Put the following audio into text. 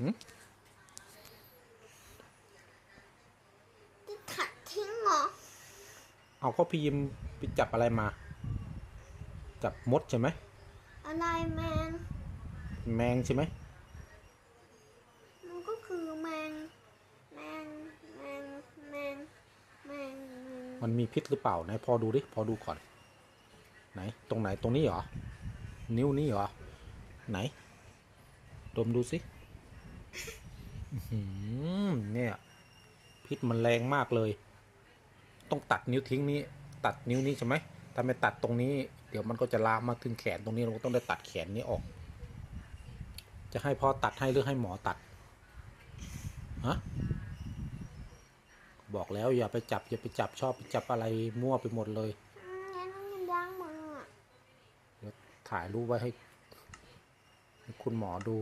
หืมจะถัดทิ้งเหรอ เอาก็พี่ยิมไปจับอะไรมา จับมดใช่ไหม อะไรแมง แมงใช่ไหม มันก็คือแมง แมง แมง แมง แมง มันมีพิษหรือเปล่าไหนพอดูดิ พอดูก่อน ไหน ตรงไหน ตรงนี้เหรอ นิ้วนี้เหรอ ไหน ดมดูสิอื้อหือ เนี่ย พิษมันแรงมากเลย ต้องตัดนิ้วทิ้งนี้ ตัดนิ้วนี้ใช่ไหมถ้าไม่ตัดตรงนี้ เดี๋ยวมันก็จะลามมาถึงแขนตรงนี้เราต้องได้ตัดแขนนี้ออก จะให้พ่อตัดให้หรือให้หมอตัดฮะบอกแล้วอย่าไปจับอย่าไปจับชอบไปจับอะไรมั่วไปหมดเลยงั้นต้องล้างมืออะเดี๋ยวถ่ายรูปไว้ให้ คุณหมอดู